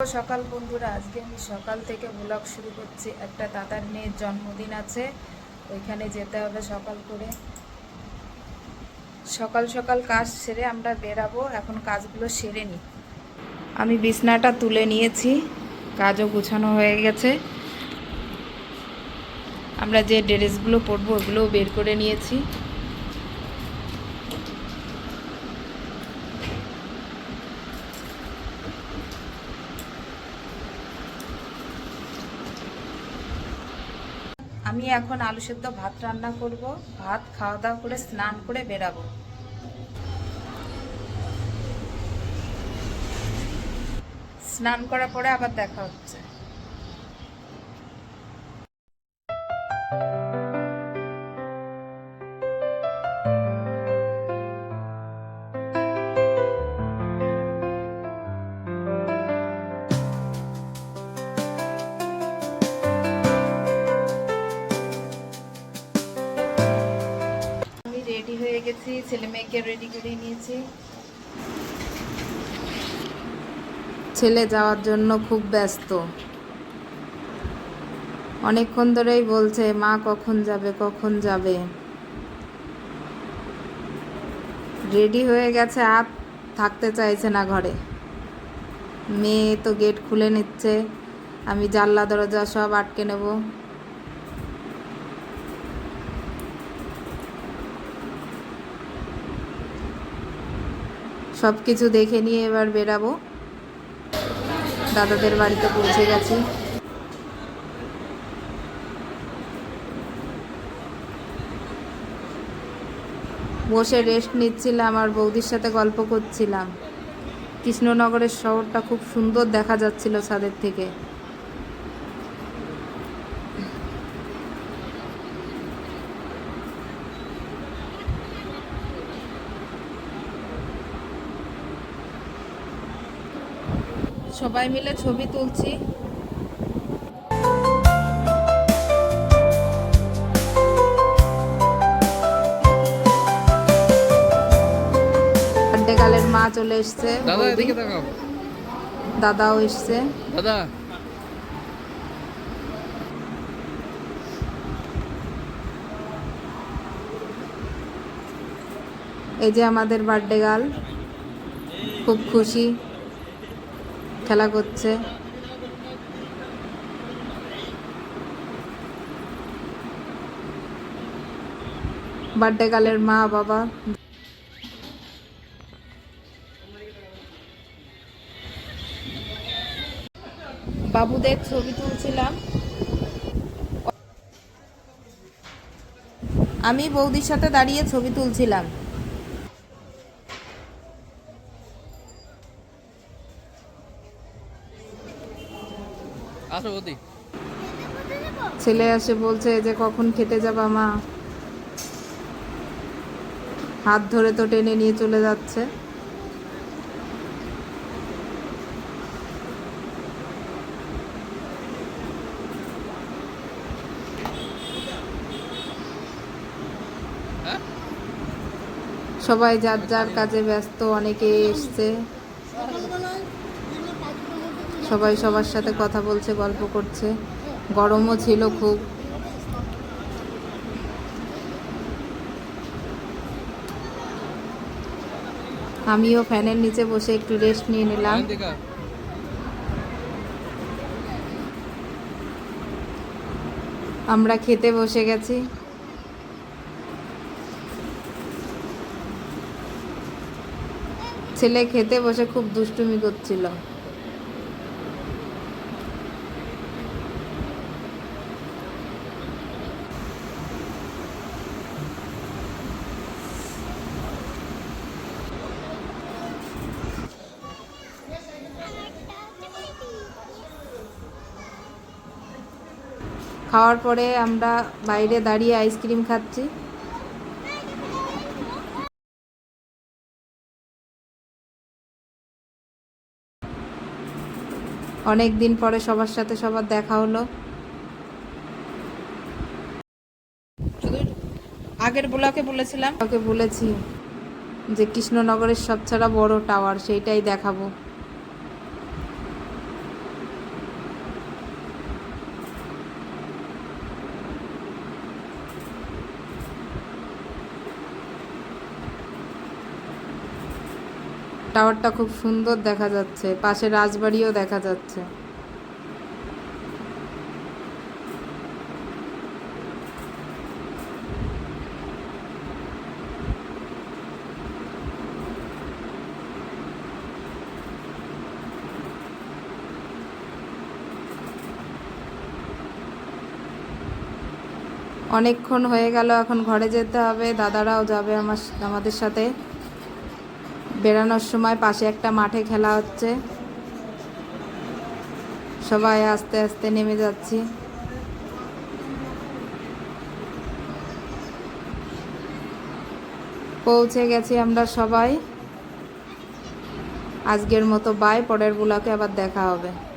সকাল বন্ধুরা, আজকে আমি সকাল থেকে ব্লগ শুরু করছি। একটা দাদার মেয়ের জন্মদিন আছে, ওইখানে যেতে হবে সকাল করে। সকাল সকাল কাজ সেরে আমরা বেরাবো, এখন কাজগুলো সেরে নিই আমি বিছনাটা তুলে নিয়েছি, কাজও গুছানো হয়ে গেছে। আমরা যে ড্রেসগুলো পরবো ওগুলোও বের করে নিয়েছি। আমি এখন আলু সেদ্ধ ভাত রান্না করব, ভাত খাওয়া দাওয়া করে স্নান করে বেরাবো। স্নান করার পরে আবার দেখা হচ্ছে। গেছি, ছেলে মেয়েকে রেডি করে নিয়েছি। ছেলে যাওয়ার জন্য খুব ব্যস্ত। অনেকক্ষণ ধরেই বলছে, মা কখন যাবে কখন যাবে? রেডি হয়ে গেছে, আর থাকতে চাইছে না ঘরে। মেয়ে তো গেট খুলে নিচ্ছে। আমি জানলা, দরজা সব আটকে নেব। সব কিছু দেখে নিয়ে এবার বেরাবো। দাদাদের বাড়িতে পৌঁছে গেছি। বসে রেস্ট নিচ্ছিলাম আর বৌদির সাথে গল্প করছিলাম। কৃষ্ণনগরের শহরটা খুব সুন্দর দেখা যাচ্ছিল ছাদের থেকে। সবাই মিলে ছবি তুলছি। কালের মা চলে এসছে দাদাও এসছে। দাদা। এই যে আমাদের বার্থডে গার্ল। খুব খুশি। খেলা করছে। বার্থডে কালের মা, বাবা। বাবুদের ছবি তুলছিলাম। আমি বৌদির সাথে দাঁড়িয়ে ছবি তুলছিলাম। ছেলে আসে বলছে যে, কখন খেতে যাবা মা? হাত ধরে তো টেনে নিয়ে চলে যাচ্ছে। সবাই যার যার কাজে ব্যস্ত, অনেকে এসছে। সবাই সবার সাথে কথা বলছে, গল্প করছে। গরমও ছিল খুব। আমিও ফ্যানের নিচে বসে একটু রেস্ট নিয়ে নিলাম। আমরা খেতে বসে গেছি। ছেলে খেতে বসে খুব দুষ্টুমি করছিল। খাওয়ার পরে আমরা বাইরে দাঁড়িয়ে আইসক্রিম খাচ্ছি। অনেক দিন পরে সবার সাথে সবার দেখা হলো। আগের ব্লকে বলেছিলাম। ওকে বলেছি যে কৃষ্ণনগরের সবচেয়ে বড় টাওয়ার সেইটাই দেখাবো। টাওয়ারটা খুব সুন্দর দেখা যাচ্ছে। পাশে রাজবাড়িও দেখা যাচ্ছে। অনেকক্ষণ হয়ে গেল, এখন ঘরে যেতে হবে। দাদারাও যাবে আমার, আমাদের সাথে। বেরানোর সময় পাশে একটা মাঠে খেলা হচ্ছে। সবাই আস্তে আস্তে নেমে যাচ্ছি। পৌঁছে গেছি আমরা সবাই। আজকের মতো বাই পরের বুলাকে আবার দেখা হবে।